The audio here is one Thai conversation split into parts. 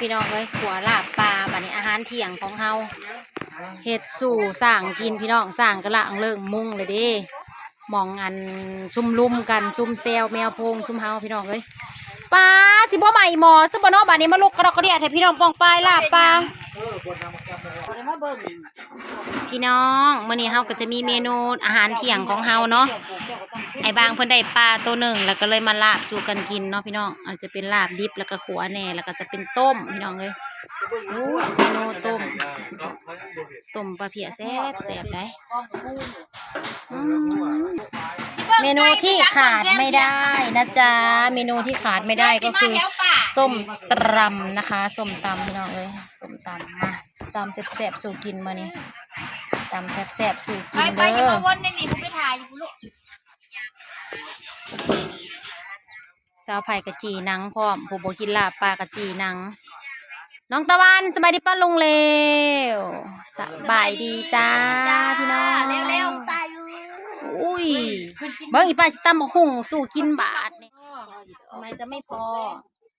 พี่น้องเลยขัวลาบปลาบัดนี้อาหารเที่ยงของเฮาเห็ดสู่สั่งกินพี่น้องสั่งกระละเลิงมุ่งเลยเดิมองอันชุ่มลุ่มกันชุ่มเซลแมวพงชุ่มเฮาพี่น้องเลยปลาสิบ่ใหม่หมอสิบ่เนอบัดนี้มาลุกกระดอกกระเดียดให้พี่น้องปองปลายลาบปลา พี่น้องมื้อนี้เฮาก็จะมีเมนูอาหารเที่ยงของเฮาเนาะไอ้บางเพิ่นได้ปลาตัวหนึ่งแล้วก็เลยมาลาบสู่กันกินเนาะพี่น้องอาจจะเป็นลาบดิบแล้วก็ขัวแหน่แล้วก็จะเป็นต้มพี่น้องเอ้ยโอ้เมนูต้มต้มปลาเพียแซ่บแซ่บได้อืมเมนูที่ขาดไม่ได้นะจ๊ะเมนูที่ขาดไม่ได้ก็คือส้มตำนะคะส้มตำพี่น้องเอ้ยส้มตำมา ตำแซ่บๆสู่กินมานี่ตำแซ่บๆสู่กิไปนไปเด้จะอมาวนในนี่ผมไปถ่ายอยู่ลูกสาวไผ่กะจีหนังพร้อมผู้บ่กินลาบปลากะจีหนัง น้องตะวันสบายดีป้าลุงเลวสบายดีจ้าพี่น้องเร็วๆตายอยู่อุ้ยเบิ้งอีป้าสิตำบักหุ่งสู่กินบาทนี่ทำไมจะไม่พอ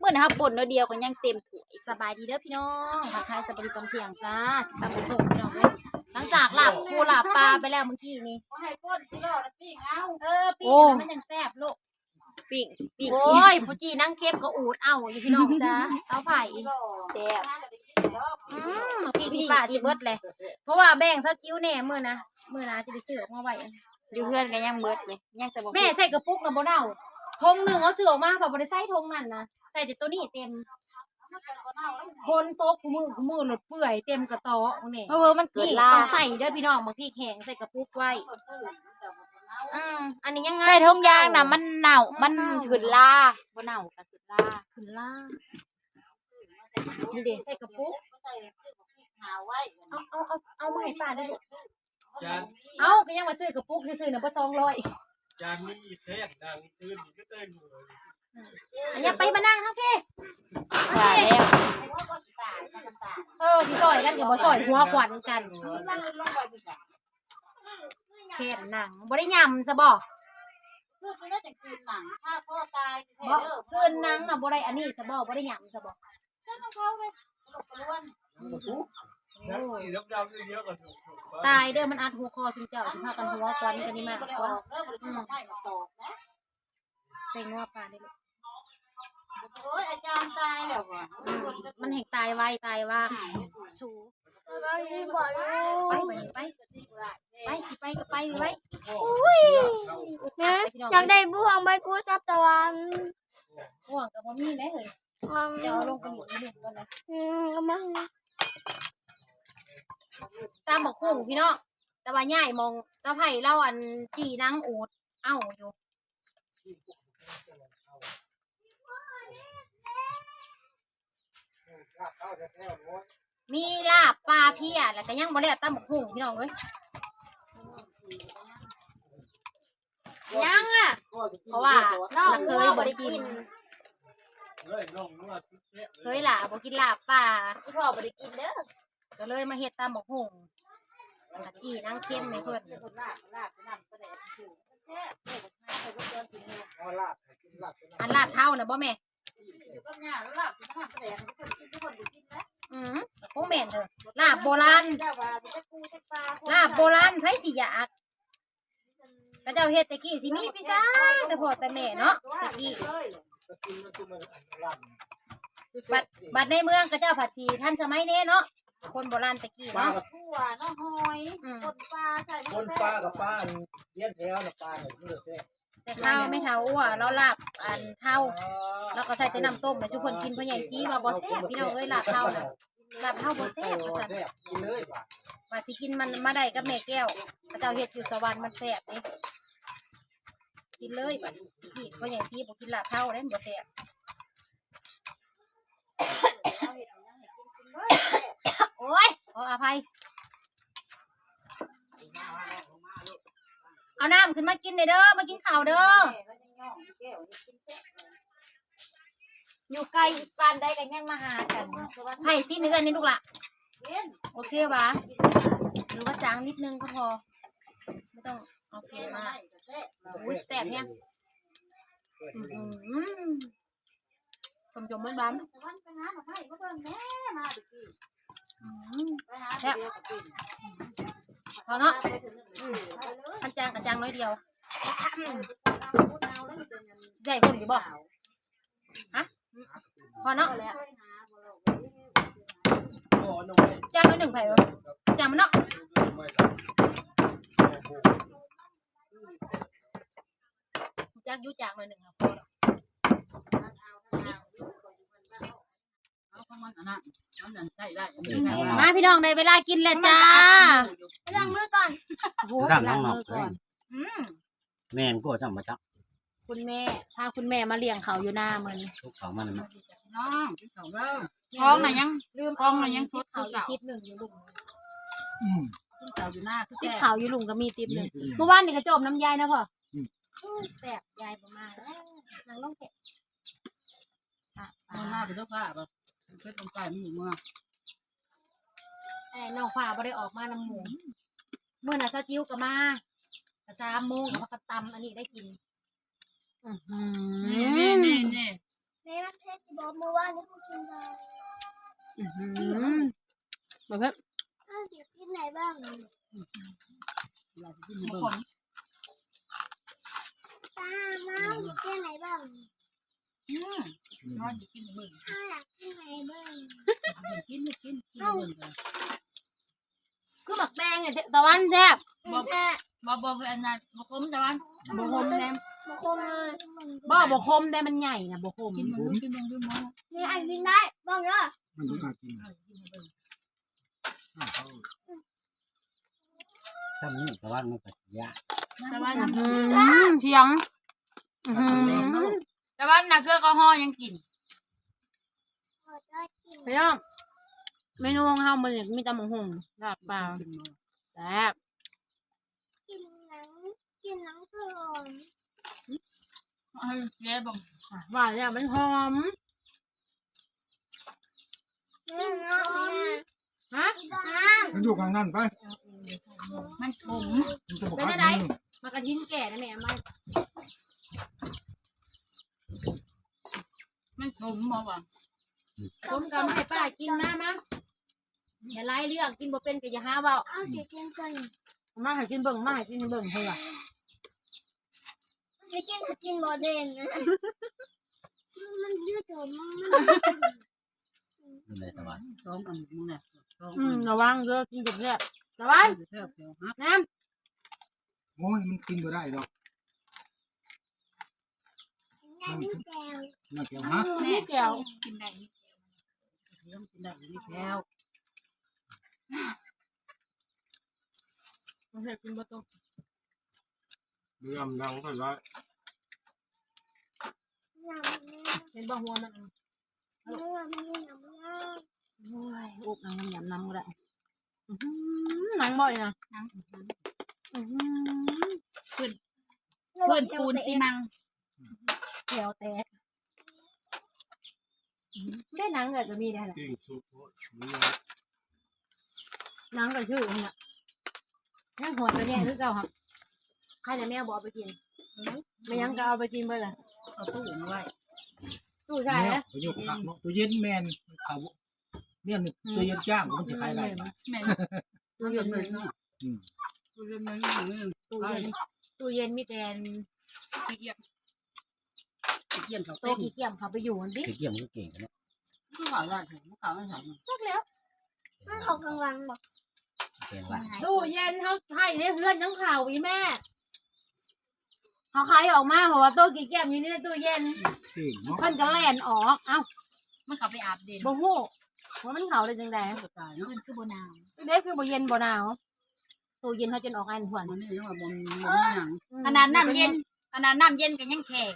เมื่อนะครับป่นน้อยเดียวก็ยังเต็มถ้วยสบายดีเด้อพี่น้องทักทายสบายดีตอนเที่ยงจ้าสิตำบักหุ่งพี่น้องเอ้ยหลังจากลาบคูลาบปลาไปแล้วเมื่อกี้นี้ให้ป้นที่รอดปิ้งเอาเออปีกมันยังแซ่บลูกปิ้งปิ้งโอ้ยผู้จีนั่งเค็มก็อูดเอาอยู่พี่น้องจ้าเต้าไผ่แซ่บอืมพี่พี่ป้าสิเบิดเลย เพราะว่าแบ่งเซากิ้วแน่มื้อนะมื้อนะสิได้ซื้อออกมาไว้อยู่เพื่อนกันยังเบิดเลยยังแต่บอกแม่ใส่กระปุกน่ะบ่เน่าทงหนึงเอาซื้อออกมาแบบบ่ได้ใส่ทงนั่นนะ ใส่แต่ตัวนี้เต็มคนโต๊ะคู่มือคู่มือหลดเปื่อยเต็มกระต๊อกนี่เพราะว่ามันเกิดนี่ลาต้องใส่เด้อพี่น้องบางพี่แข็งใส่กระปุกไว้อืมอันนี้ยังไงใส่ทงยางน่ะมันเน่ามันขึ้นลาบ่เน่าก็ขึ้นลาขึ้นล่างนี่เด้ใส่กระปุกเอาเอาเอาเอามาให้ป้าได้ลูกจานเอาก็ยังมาซื้อกระปุกซื้อๆน่ะบ่200จานนี้แทกดังตื่นก็เต้นหัว อันนี้ไปมานั่งทั้งพี่ว่าแล้วเออสิซอยกันกับบ่ซอยหัวขวัญกันเข็นหนังบ่ได้ยำซะบ่บ่เกินหนังน่ะบ่ได้อันนี้ซะบ่บ่ได้ยำซะบ่นักขี่รับดาวเยอะกว่าถูกตายเด้อมันอัดหัวคอซุมเจ้าสิพากันหัวขวัญกันนี่มากกว่าใส่งัวปลาได้ลูกมันแห่งตายไวตายว่าสูไปไปไปไปสิไปก็ไปไว้แม่อยากได้บ่วงใบกูจับตะวันห่วงกับบ่มีได้เฮ้ยอืมเดี๋ยวเอาลงไปหมุนนี่ก่อนนะอืมเอามาตามบอกคุ้งพี่น้องแต่ว่าย่ายมองสะไผ่เล่าอันจีนางอูดเอ้าอยู่ มีลาบปลาเพียแล้วก็ยังบ่ได้ตามบอกคุ้งพี่น้องเอ้ยยังอะเพราะว่าน้องเคยยบ่บ่ได้ได้กิกินเฮ้ยน้องนวดแท้เคยล่ะบ่กินลาบปลาพี่พ่อบ่ได้กินเด้อก็เลยมาเฮ็ดตามบอกคุ้งก็จีนางเข้มให้เพิ่อนเอาลาบกินลาบอันลาบเท่าน่ะบ่แม่ อืมคงแม่นเด้อลาบโบราณลาบโบราณไผสิอยากกระเจ้าเฮ็ดแตะกี้สิมีพี่ซ่าแต่พ่อแต่แม่เนาะแตะกี้ก็กินมันคือมันอันลาบบัดบัดในเมืองกระเจ้าผัดสีทันสมัยนี้เนาะคนโบราณแตะกี้ปลาเนาะกับทั่วน้องหอยอืมกดปลาใส่คนปลากับปลาเลี้ยงแถวน่ะปลาเนี่ยมันแท้ แต่ข้าวไม่เท่าอะเราลาบอันเท่าเราก็ใส่แต่น้ำต้มให้ทุกคนกินพ่อใหญ่ซีว่าบ่แซ่บพี่น้องเอ้ยลาบเท่าน่ะลาบเท่าบ่แซ่บว่าซั่นแซ่บกินเลยป่ะว่าสิกินมันมาได้กับแม่แก้วกระเจ้าเฮ็ดอยู่สวรรค์มันแซ่บเด้กินเลยบัดนี้พ่อใหญ่ซีบ่กินลาบเท่าเด้มันบ่แซ่บโอ้ยขออภัย เอาน้ำขึ้นมากินหน่อยเด้อมากินข้าวเด้ออยู่ไกลปานใดก็ยังมาหากันไผ่ซีเนื้อนี่ลูกละโอเควะหรือว่าจางนิดนึงก็พอ ไม่ต้องเอาเผ็ดมากอุ้ยแซ่บเนี่ยอื้อหือชมชมบ้านพ อเนาะอันจางอันจางน้อยเดียวใหญ่คนอยู่บ่ฮะพอเนาะโอ้น้อยจางน้อยหนึ่งไผ่บ่จางมันเนาะจางอยุ่จางน้อยหนึ่งครับพอเนาะเอาของมันอันนั้นมันนั่นใช้ได้อันเอนี้อใช้ทางได้นอกมาพี่น้องได้เวลากินแล้วจ้าไป ล้างมือก่อน โอ้โหทางล้างนอกมือก่อนอืมแม่นก็จำมาจักคุณแม่พาคุณแม่มาเลี้ยงเขาอยู่หน้ามันทุกเขามันน่ะน้องที่เขาเล่าท้องน่ะยัง ลืมกล้องมันยังสดเขาคืออีกเก่าทิปหนึ่งอยู่ลุงอืมที่เขาอยู่หน้าคือทิปแซ่เขาอยู่ลุงก็มีทิปหนึ่งเมื่อวานนี่ก็จมน้ำยายนะพ่ออแสบยายประมาณแล้วนางลงแกะอะเอาหน้าไปเจ้าผ้าแบบเพชรตรงใจมันอยู่เมืองไอ้น้องฟ้าบ่ได้ออกมาน้ำหมู เมื่อน่ะซาจิ้วก็มาแต่สามโมงแล้วก็ตำอันนี้ได้กินอื้อหืนี่อนี่นี่ในประเทศที่บอกเมื่อวานนี้คุณกินอะไรอื้อหือแบบเพิ่มข้าวเสียกินไหนบ้างอยากกินบางเบิ่คนงตาเมากินไหนบ้างอืมนอนอยู่กินเบิ่งข้าอยากกินไหนบ้างกินไม่กินกินเบิ่งกัน คือหมักแดงเนี่ยตะวันแซ่บบ่บ่บ่เป็นอันนั้นบ่คมแต่ว่าบ่คมแดงมาคงเลยบ่บ่คมได้มันใหญ่นะบ่คมกินเบิ่งกินเบิ่งกินเบิ่งนี่อันกินได้บ้างเด้อมันต้องอากินกินเบิ่งอ่าเขาซ้ำนี่แต่ว่ามันก็ยากแต่ว่าอื้อหือเชียงอื้อหือแต่ว่าน่ะเกลือก็ห่อยังกินขอได้กินพี่น้อง เมนูของเฮามันมีแต่หมูหุ่งลาบปลาแซ่บกินหนังกินหนังก่อนให้เจ๊บ่งอะว่าเนี่ยมันหอมกินหนังฮะมันอยู่ข้างนั้นไป มันขมมันจะบอกเป็นว่าอะไรมากระทิ้นแก่นะแม่มามันขมบ่ว่ะผมกับมาให้ป้ากินมามา อย่าไล่เรื่องกินบ่เป็นก็อย่าหาเว้าเอาเดี๋ยวกินก่อนมาให้กินเบิ่งมาให้กินเบิ่งเพิ่นว่าจะกินถ้ากินบ่เด่นนะมันยืดตัวมันอยู่ในตะวันสองอันมึงน่ะสองอือัมนระวังเด้อกินกับแซ่บตะวันแซ่บๆฮะน้โอ้ยมันกินบ่ได้หรอกได้ลูกแก้วน่าเกี่ยวฮะำนี่แก้วกินได้นี่เดี๋ยวกินได้นี่แล้ว มันให้กินบ่ตกเรื่องนังก็ร้อยน้ำเห็นบ่หัวมันน้ำน้ำน้ำน้ำโอ้ยอุกนางน้ำยำน้ำก็ได้อื้อหือหนังบ่อยนะนังอื้อหือเพื่อนปูนซีมังแก้วแตกได้หนังก็จะมีได้ล่ะกิ้งสุกโอ้ยมั นหนังก็ชื่อนี่น่ะยังหัวตัวแย่คือเก่าครับใครจะแม่บอกเอาไปกินไม่ยังก็เอาไปกินเบิ่ล่ะเอาตู้มาไว้ตู้ใช่แล้แล้ววไปอยู่ข้างเนาะตัวเย็นแมนเขาเนี่ยนี่ตัวเย็นจ้างมันสิขายได้ปะแม่ตู้เย็นเลยเนาะอืมตู้เย็นมันอยู่นี่ตู้เย็นตู้เย็นมีแต่ขี้เกียจขี้เกียจเขาโต๊ะเต้นขี้เกียจเขาไปอยู่กันดิคือเกี่ยมก็เก่งนะผู้ข่าวว่าถึงผู้ข่าวไม่ถามจักแล้วมันเขากำลังบอก เป็นว่าตู้เย็นเขาไทยเนี่ยเพื่อนทั้งข่าวอีแม่เขาขายออกมาเพราะว่าโต๊ะขี้เกียจอยู่ในตู้เย็นเก่งเนาะเพิ่นก็แล่นออกเอ้ามันเขาไปอาบเด่นบ่ฮู้ว่ามันเขาได้จังได๋ผู้ตายเนาะมันคือโบนาวเด็กคือบ่เย็นบ่หนาวตู้เย็นเขาจนออกอันหวนมันนี่เนาะบนบนหนังขนาดน้ำเย็นขนาดน้ำเย็นก็ยังแข็ง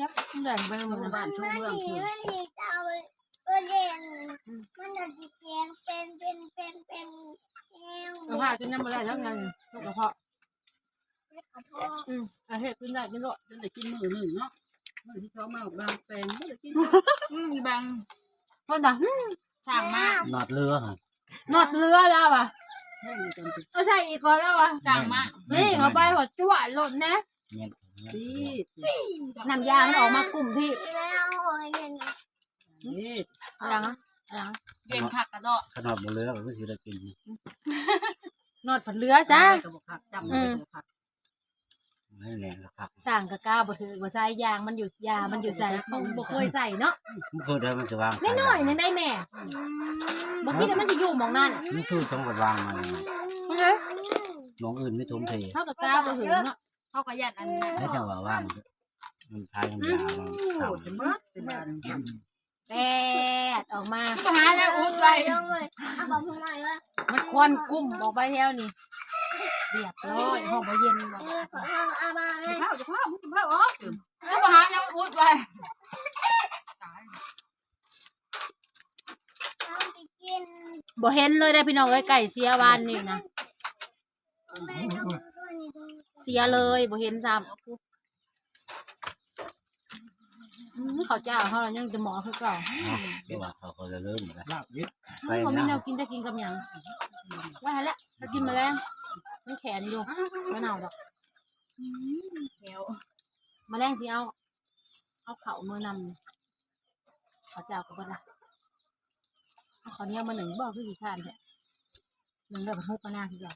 ยับแรงไปหมดชาวบ้านชาวเมืองมันคือมันมี เตาตัวเล่นมันจะดีแกงเป็นเป็นเป็นเป็นแก้วกระเพาะจนยังบ่ได้แล้วไงกระเพาะกระเพาะอืมอะเฮ็ดขึ้นได้กินโลดจนได้กินมือหนึ่งเนาะมือที่เขามาบางแปลงไม่ได้กินอืมบางเพิ่นน่ะสร้างมากนอดเรือค่ะนอดเรือแล้วว่ะแห้งจนติดเอาใช่อีกคนแล้วว่ะสร้างมากนี่เขาไปหัวจั่วหล่นนะเงี้ยดีน้ำยามันออกมากลุ่มที่แล้ว อะไรนะอะไรนะเย็นคักกระเนาะขนาดบนเรือก็สิได้กินนอดผัดเรือซะกระบอกผักจำอืเลยมผักให้แรงครับสั่งกะก้าบ่ถือบ่ใส่ยางมันอยู่ยามันอยู่ใส่บ่บ่เคยใส่เนาะมันเคยได้มันจะวางน้อยๆนึงได้แม่บ่คิดว่ามันจะอยู่หม่องนั้นมันคือต้องกดวางมาเด้อหมองอื่นไม่ทุ่มเทเฮากะก้าบ่ถือเนาะเขาก็ยัดอันนั้นแล้วจังหวะว่างมันพายมันยาวมันโอ้เข่าเป็นเมื่อเป็นบ้าน แปดออกมาก็หาแล้วอุ้ยไว้เลยเอาบอกทำไมวะมันควันกุ้มออกไปแถวนี่เรียบร้อยห้องบ่เย็นบ่เออขอทำอามาเลกิยนข้าวจะข้าวมึงกินข้าวอ๋อแล้วก็หาแล้วอุ้ยไว้เอาไปกินบ่เห็นเลยได้อพี่น้องเอ้ยไก่เสียวานนี่นะ แม่ต้องตัวนี้ดูเสียเลยบ่เห็นซ้ำ อืมข้าวเจ้าเขายังจะหมอคือเก่าเดี๋ยวว่าเขาก็จะเริ่มแล้วลาบวิทย์ไปบ่มีนะแนวกินจะกินกับหยังไว้ให้แล้วจะกินแมาแล้วมันแขนอยู่บ่เน่าดอกเดี๋ยวแมาแรงสิเอา เอาเข่ามือนำข้าวเจ้ากับบ่ละเอาข้าวเหนียวมาหนึ่งบ่คือสิทานแท้หนึ่งแบบฮุกกะหน้าคือเก่า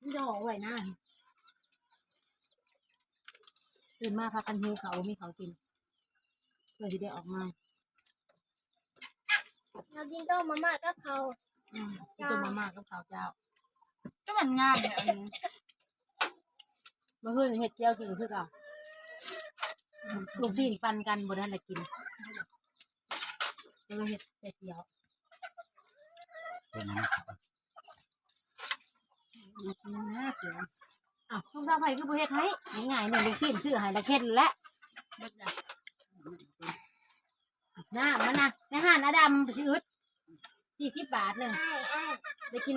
มันจะออกไว้หน้า ตื่นมาพากันหิวเขาวมีเขาวกินเพื่อที่ได้ออกมาเรากินต้มมาม่ากับเขาอืมกินตัวมาม่ากับข้าวเจ้าก็มันงามเนี่ยอันนี้เมื่อคืนเห็ดเจียวกินคือเก่าลูกชิ้นปันกันบนนั้นแหละกินแล้วก็เห็ดเห็ดเจียวเป็นนะน่าเสีย อ้าวลูกสาวไผ่คือประเทศไทยง่ายๆหนึ่งลูกชิ้นซื้อให้ละเค็ดและเบิดแล้วน้ามันนะในห้านอดัมไปซื้ออึดสี่สิบบาทหนึ่งไอ้ไอ้ได้กิน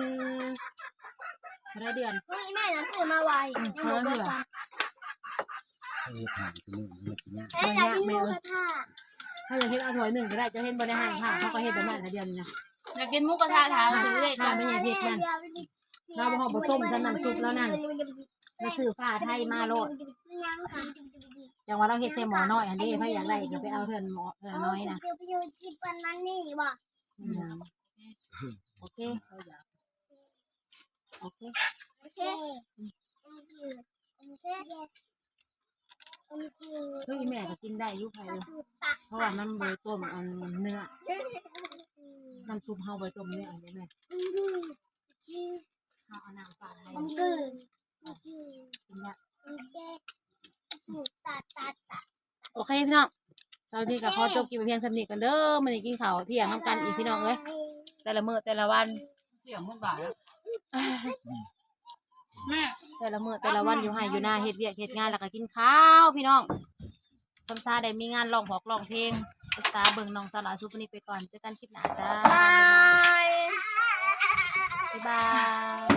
รายเดือนเฮ้ยแม่น่ะซื้อมาไวยังบอกว่าฟังให้ทานคือมันกินยากแม่อยากกินหมูกระทะถ้าจะเห็นเอาถ้วยหนึ่งก็ได้จะเห็นบนในห้างค่ะเขาก็เห็นแบบนั้นละเดือนนะอยากกินหมูกระทะถามถือเลยถ้าไม่ใช่เห็ดนั่นเราบ่ฮอดบ่ต้มซะน้ำซุปแล้วนั่น มาซื้อผ้าไทยมาโลดยังค่ะจังว่าเราเฮ็ดใส่หมอน้อยอันนี้ถ้าอยากได้ก็ไปเอาเทือนหมอเทือนน้อยนะเดี๋ยวไปอยู่ที่ปันนั้นนี่ว่ะอืมโอเคโอเคโอเคโอเคโอเคโอเคเฮ้ยแม่ก็กินได้อยุคไผเลยถูกตักเพราะว่ามันบริต้มอันเนื้อน้ำซุปเฮาบริต้มเนื้ออันนี้แม่เฮาเอาน้ำปลาให้มันกืนกินได้ โอเคพี่น้องตอนนี้ก็ขอจบกินเพียงสำนีกันเด้อมื้อนี้กินข้าวเที่ยงน้ำกันอีกพี่น้องเอ้ยแต่ละมื้อแต่ละวันเสียงมันบ่ายแม่แต่ละมื้อแต่ละวันอยู่ให้อยู่หน้าเฮ็ดเวียกเฮ็ดงานแล้วก็กินข้าวพี่น้องสำซาได้มีงานร้องพอกร้องเพลงภาษาเบิ่งน้องสาวหลาสุปนี้ไปก่อนเจอกันคลิปหน้าจ้าบายบ๊ายบาย